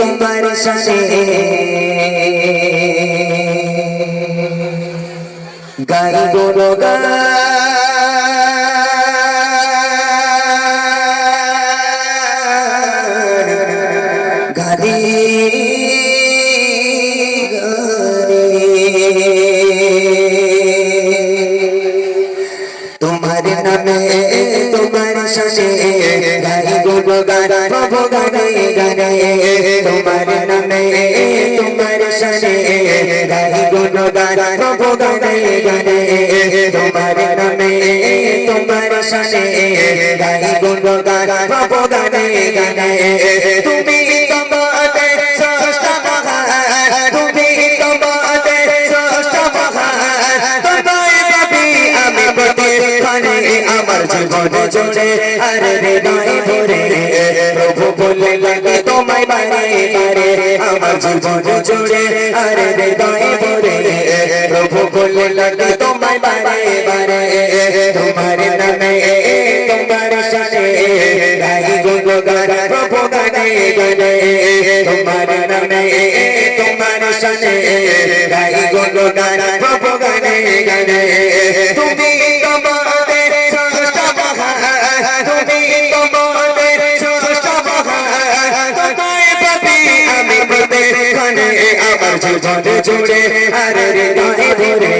তোমার সাথে গাই গোরো গালি তোমার নামে তোমার সাথে গাই গোরো গান প্রভু গাই গোরো প্রভু গানে গানে তোমার নামে তোমার সাথে গাই গোরো প্রভু গানে গানে তুমি আমার জীবন জুড়ে আর হৃদয় ভরে প্রভু বলে লাগে তোমায় বারে বারে আমার জীবন জুড়ে, আর হৃদয় ভরে। প্রভু বলে লাগে, তোমায় বারে বারে। তোমার নামে, তোমার সাথে। গাই গুণগান প্রভু গানে গানে। তোমার নামে, তোমার সাথে। গাই গুণগান প্রভু গানে গানে। আমার জীবন জুড়ে আর হৃদয় ভরে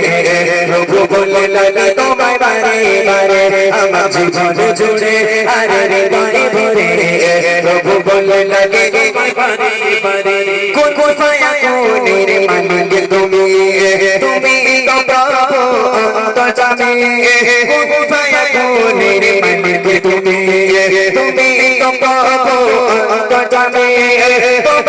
প্রভু বলে লাগে তোমায় বারে বারে, আমার জীবন জুড়ে আর হৃদয় ভরে প্রভু বলে লাগে তোমায় বারে বারে। কোন কোন পায়া কোনের মালিক তুমি? তুমি তো কোন কোন তুমি? তুমি তো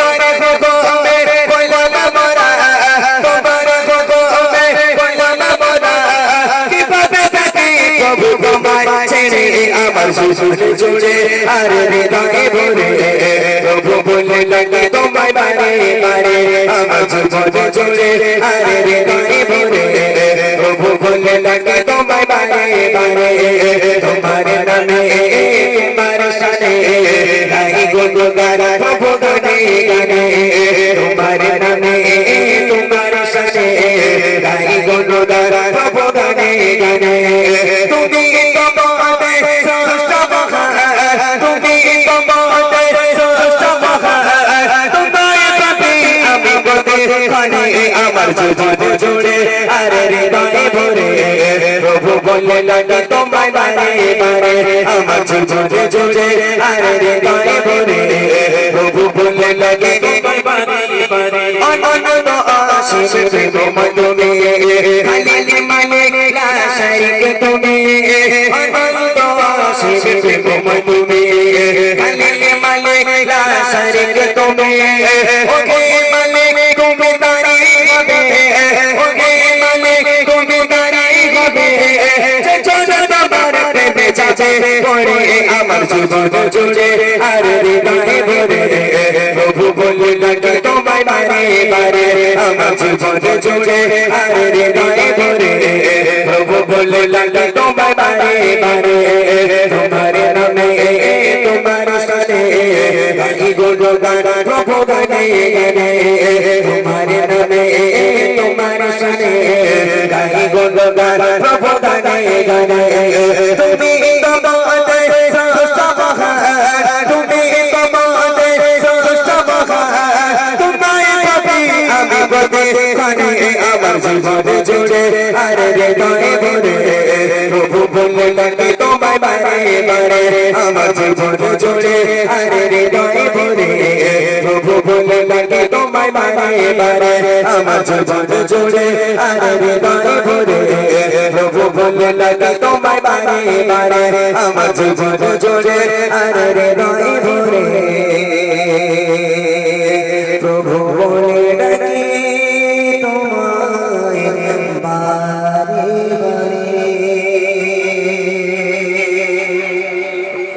জীবন জুড়ে আর হৃদয়ে ভরে। প্রভু বলে লাগে তোমায় বারে বারে, আমার জীবন জুড়ে আর হৃদয়ে ভরে। প্রভু বলে লাগে তোমায় বারে বারে, তোমার নামে তোমার সাথে গাই গুণগান প্রভু গানে গানে, তোমার নামে তোমার সাথে গাই গুণগান প্রভু গানে গানে, তুমি প্রতিক্ষণে আমার জীবন জুড়ে আর হৃদয়ে ভরে প্রভু বলে লাগে তোমায় বারে বারে। আমার জীবন জুড়ে আর হৃদয়ে ভরে প্রভু বলে লাগে তোমায় বারে বারে। অনন্ত আশিস প্রেম তুমি খালি মানে লা শরীক তুমি। অনন্ত আশিস প্রেম তুমি খালি মানে লা শরীক তুমি। ওকে তুমি হবে। যে ছোট তোমার প্রেমে পড়ে আমার জীবন জুড়ে আর হৃদয়ে ভরে প্রভু বলে লাগে তোমায় বারে বারে আমার জীবন জুড়ে আর হৃদয়ে ভরে প্রভু বলে লাগে তোমায় বারে বারে তোমার নামে, তোমার সাথে গাই গুণগান প্রভু গানে গানে। তোমার নামে, তোমার সাথে গাই গুণগান প্রভু গানে গানে তুমি তোমাদের স্রষ্টা মহান তুমি তোমাদের স্রষ্টা মহান তোমায় পাবি আমি প্রতিক্ষণে আমার জীবন জুড়ে আর হৃদয়ে ভরে প্রভু বলে লাগে তোমায় বারে বারে আমার জীবন জুড়ে আর হৃদয়ে ভরে প্রভু বলে লাগে তোমায় বারে বারে আমার জীবন জুড়ে আর হৃদয়ে ভরে। প্রভু বলে লাগে তোমায় বারে বারে। আমার জীবন জুড়ে আর হৃদয়ে ভরে।